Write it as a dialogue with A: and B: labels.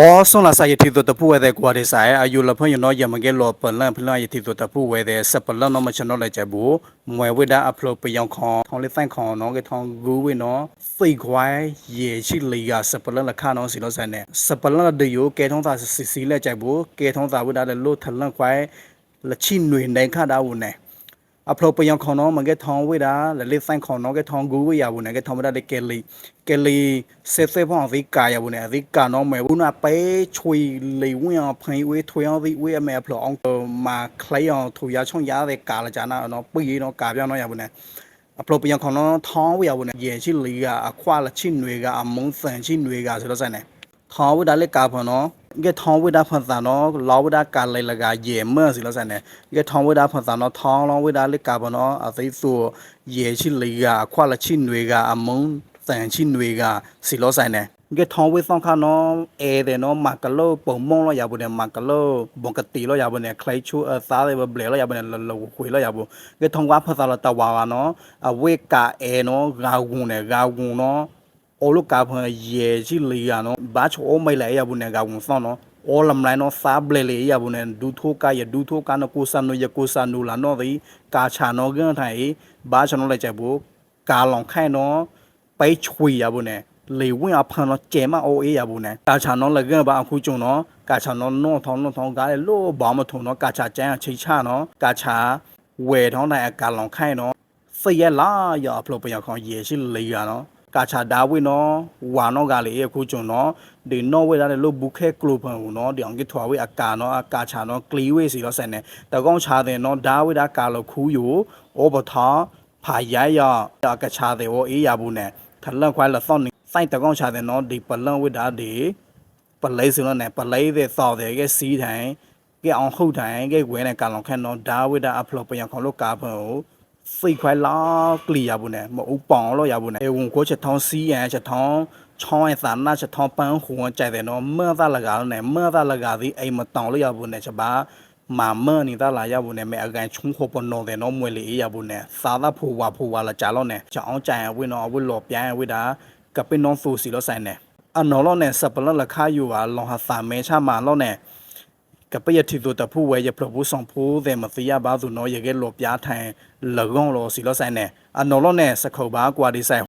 A: ဘောဆွန်လာဆိုင်တီတို့တပူဝဲတဲ့ကွာဒီဆိုင်အယူလဖုန်ရနော်ယမကဲလောပလန်ဖလန်ယတီတို့တပူဝဲတဲ့စပလန်နော်မချနော်လဲချက်ဘူးမွဲဝိဒါအပလိုပယောင်ခေါထောင်းလေးဆိုင်ခေါနော်ကထောင်းဂူဝိနော်စိတ်ခွိုင်းရေရှိလီကစပလန်လခနော်စီလို့ဆိုင်နဲ့စပလန်ဒီယိုကဲထောင်းသာစီစီလဲချက်ဘူးကဲထောင်းသာဝိဒါလဲလို့ထလန်ခွိုင်းလချိနွေနိုင်ခတာဝုန်နဲ့ အဖလိုပယံခေါနောမငယ်ထောင်းဝိတာလလေဆိုင်ခေါနောကထောင်းဂူဝိရဘူးနေကထောင်းမဒတဲ့ကဲလီကဲလီဆေဆေဖောင်းဝိကာရဘူးနေဝိကာနောမဲဘူးနာပဲချွေလီဝင်းအောင်ဖိဝေးထွေအောင်ဝိဝေးအမဲအဖလိုအောင်မာခလျအောင်ထူရချုံရတဲ့ကာလကြနာနော်ပြီးနော်ကာပြောင်းတော့ရဘူးနေအဖလိုပယံခေါနောထောင်းဝိရဘူးနေရေရှိလီကအခွာလချိနွေကအမုံဆန်ချိနွေကဆိုတော့ဆိုင်နေထောင်းဝိတာလေကာဖောနော် ကဲထောင်းဝိတာဖန်စာနော်လောဝိတာကာလေလကရေမဲစီလို့ဆိုင်နေကဲထောင်းဝိတာဖန်စာနော်ထောင်းလောဝိတာလေကာဖောနော်အသိဆိုရေရှိလီကအခွာလချိနွေကအမုံဆန်ချိနွေကစီလို့ဆိုင်နေကဲထောင်းဝိဆောင်ခါနော်အဲတဲ့နော်မကလောပုံမုံလို့ရဘူးတဲ့မကလောဘုံကတိလို့ရဘူးတဲ့ခလိုက်ချူအစားတယ်ဘလေလို့ရဘူးတဲ့လောခွေလို့ရဘူးကဲထောင်းဝါဖတ်စာလို့တဝါကနော်အဝိကအဲ all carbon ye ji le ya no ba cho o mai la ya bu ne ga gun son no all am line no sa ble le ya bu ne du tho ka ya du tho ka no ko sa no ya ko sa no la no vi ka cha no gan thai ba cha no le cha bu ka long khai no pai chui ya bu ne လေဝင်အဖန်တော့ကျဲမအိုအေးရဘူးနဲ့ကာချာနော်လက်ကဘာအခုကျုံတော့ကာချာနော်နောထောင်းနောထောင်းကားလေလို့ဘာမထုံတော့ကာချာကျန်းအချိန်ချနော်ကာချာဝယ်ထောင်းတိုင်းအကလောင်ခိုင်းနော်စိတ်ရလာရအဖလို့ပြန်ခေါင်ရေရှိလေရနော် ကာချာဒါဝိနော်ဝါနော်ကလေအခုကျွန်နော်ဒီနော်ဝေလာလေလို့ဘူခဲကလိုဖန်ဘူးနော်ဒီအောင်ကထွာဝေအကာနော်အကာချာနော်ကလီဝေစီတော့ဆန်နေတကောင်းချာတဲ့နော်ဒါဝိဒါကာလခူးယိုဩဘသာဖာရရအကချာတဲ့ဝအေးရဘူးနဲ့ထလန့်ခွိုင်းလသောင်းစိုက်တကောင်းချာတဲ့နော်ဒီပလန့်ဝိဒါဒီပလေးစလို့နဲ့ပလေးတဲ့သောက်တဲ့ကစီးထိုင်ကဲအောင်ဟုတ်ထိုင်ကဲဝဲနဲ့ကာလောင်ခန့်နော်ဒါဝိဒါအဖလောပယံခေါလို့ကာဖန်ကို စိတ်ခွဲလောက်ကလီရဘူးနဲ့မအူပောင်လို့ရဘူးနဲ့အဲဝန်ကိုချက်ထောင်းစီးရန်ချက်ထောင်းချောင်းရဲ့သာနာချက်ထောင်းပန်းဟွန်ကြိုက်တယ်နော်မသားလကားနဲ့မသားလကားဒီအိမ်မတောင်လို့ရဘူးနဲ့ချက်ပါမာမနေတာလာရဘူးနဲ့မဲအကန်ချုံခေါပနော်တယ်နော်မွေလီရဘူးနဲ့သာသာဖူဝါဖူဝါလာကြလို့နဲ့ချောင်းကြိုင်ဝင်းနော်ဝင်းလော်ပြန်ဝင်းတာကပင်းနော်ဖူစီလို့ဆိုင်နဲ့အနော်လို့နဲ့စပလလခါယူပါလောဟာသာမဲချမာလို့နဲ့ ကပယတိတို့တဖူဝဲရပပူဆောင်ဖိုးတဲ့မသိရပါသူနော်ရကဲလောပြားထိုင်လကောင်းလောစီလောဆိုင်နဲ့အနော်လောနဲ့စခုပ်ပါကွာဒီဆိုင်